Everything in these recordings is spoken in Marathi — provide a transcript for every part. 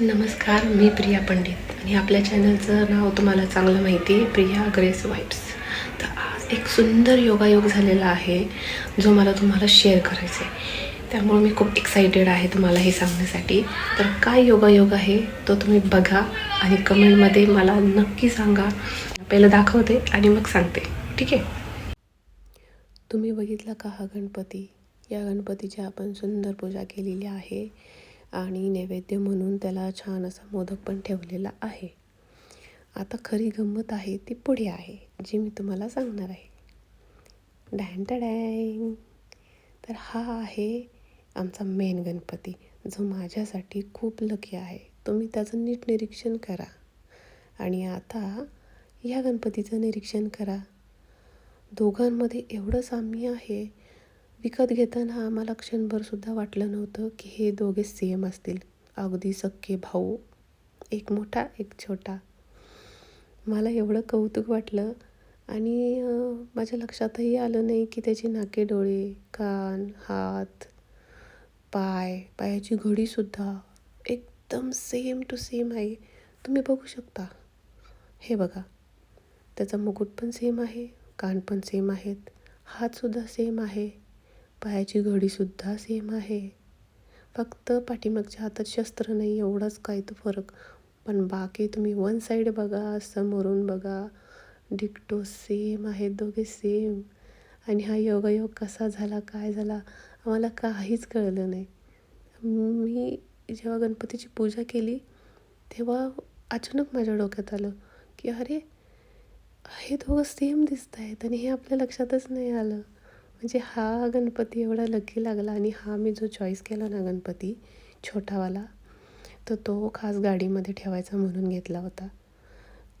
नमस्कार मी प्रिया पंडित आणि आपल्या चॅनलचं नाव तुम्हाला चांगलं माहिती आहे प्रिया ग्रेस वाईब्स तर आज एक सुंदर योगायोग झालेला आहे जो मला तुम्हाला शेअर करायचा आहे त्यामुळे मी खूप एक्सायटेड आहे तुम्हाला हे सांगण्यासाठी. तर काय योगायोग आहे तो तुम्ही बघा आणि कमेंटमध्ये मला नक्की सांगा. पहिलं दाखवते आणि मग सांगते. ठीक आहे? तुम्ही बघितला का हा गणपती? या गणपतीची आपण सुंदर पूजा केलेली आहे. आणि नैवेद्य म्हणून त्याला छान असा मोदक पण ठेवलेला आहे. आता खरी गंमत आहे ती पुढे आहे जी मी तुम्हाला सांगणार आहे. डॅन डॅंग तर हा आहे आमचा मेन गणपती जो माझ्यासाठी खूप लकी आहे. तुम्ही त्याचं नीट निरीक्षण करा. आणि आता या गणपतीचं निरीक्षण करा. दोघांमध्ये एवढं साम्य आहे विकत घेताना आम्हाला क्षणभरसुद्धा वाटलं नव्हतं की हे दोघे सेम असतील. अगदी सख्खे भाऊ. एक मोठा एक छोटा. मला एवढं कौतुक वाटलं आणि माझ्या लक्षातही आलं नाही की त्याची नाके डोळे कान हात पाय पायाची घडीसुद्धा एकदम सेम टू सेम आहे. तुम्ही बघू शकता. हे बघा. त्याचा मुकुट पण सेम आहे कान पण सेम आहेत हातसुद्धा सेम आहे. पायाची घडीसुद्धा सेम आहे. फक्त पाठीमागच्या हातात शस्त्र नाही एवढाच काय तो फरक. पण बाकी तुम्ही वन साईड बघा समोरून बघा. डिक्टो सेम आहेत दोघे सेम आणि हा योगायोग कसा झाला काय झाला आम्हाला काहीच कळलं नाही. मी जेव्हा गणपतीची पूजा केली तेव्हा अचानक माझ्या डोक्यात आलं की अरे हे दोघं सेम दिसत आहेत आणि हे आपल्या लक्षातच नाही आलं. म्हणजे हा गणपती एवढा लकी लागला आणि हा मी जो चॉईस केला ना गणपती छोटावाला तर तो खास गाडीमध्ये ठेवायचा म्हणून घेतला होता.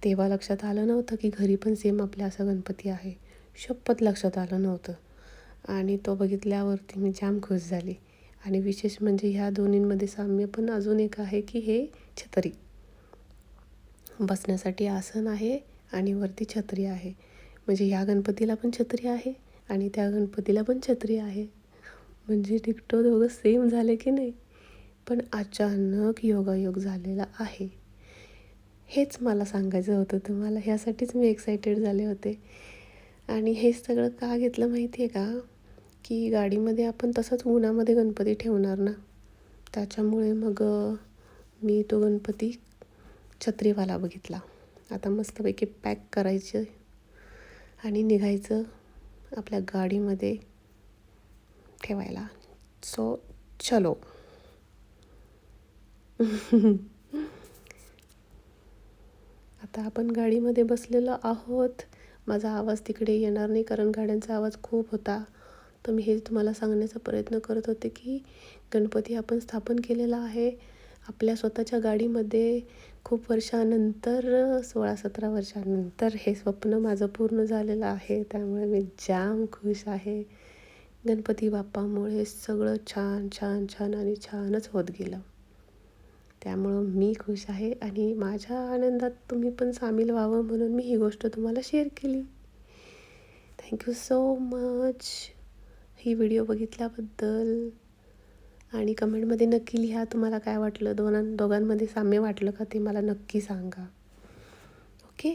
तेव्हा लक्षात आलं नव्हतं की घरी पण सेम आपल्या असा गणपती आहे. शपथ लक्षात आलं नव्हतं. आणि तो बघितल्यावरती मी जाम खुश झाली. आणि विशेष म्हणजे ह्या दोन्हींमध्ये साम्य पण अजून एक आहे की हे छत्री. बसण्यासाठी आसन आहे आणि वरती छत्री आहे. म्हणजे ह्या गणपतीला पण छत्री आहे? आणि त्या गणपतीला पण छत्री आहे. म्हणजे टिकटो दोघं सेम झाले की नाही? पण अचानक योगायोग झालेला आहे. हेच मला सांगायचं होतं तुम्हाला. ह्यासाठीच मी एक्सायटेड झाले होते. आणि हे सगळं का घेतलं माहिती आहे का? की गाडीमध्ये आपण तसंच उन्हामध्ये गणपती ठेवणार ना? त्याच्यामुळे मग मी तो गणपती छत्रीवाला बघितला. आता मस्तपैकी पॅक करायचं आणि निघायचं. आपल्या गाडीमध्ये ठेवायला. सो चलो. आता आपण गाडीमध्ये बसलेलो आहोत. माझा आवाज तिकडे येणार नाही कारण गाड्यांचा आवाज खूप होता. तर मी हे तुम्हाला सांगण्याचा प्रयत्न करत होते की गणपती आपण स्थापन केलेला आहे. आपल्या स्वतःच्या गाडीमध्ये खूप वर्षानंतर सोळा सतरा वर्षानंतर हे स्वप्न माझं पूर्ण झालेलं आहे. त्यामुळे मी जाम खुश आहे. गणपती बाप्पामुळे सगळं छान छान छान आणि छानच होत गेलं. त्यामुळं मी खुश आहे आणि माझ्या आनंदात तुम्ही पण सामील व्हावं म्हणून मी ही गोष्ट तुम्हाला शेअर केली. थँक्यू सो मच ही व्हिडिओ बघितल्याबद्दल आणि कमेंटमध्ये नक्की लिहा तुम्हाला काय वाटलं? दोनां दोघांमध्ये साम्य वाटलं का ते मला नक्की सांगा. ओके?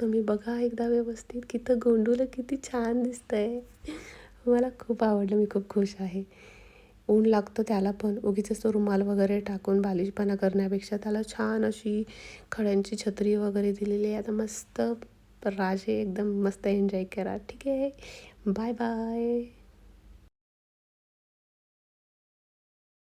तुम्ही बघा एकदा व्यवस्थित. कितं गोंडूला किती छान दिसतंय. मला खूप आवडलं मी खूप खुश आहे. ऊन लागतं त्याला पण. उगीच तो रुमाल वगैरे टाकून बालिशपणा करण्यापेक्षा त्याला छान अशी खड्यांची छत्री वगैरे दिलेली आहे. आता मस्त राजे एकदम मस्त एन्जॉय करा. ठीक आहे? Bye bye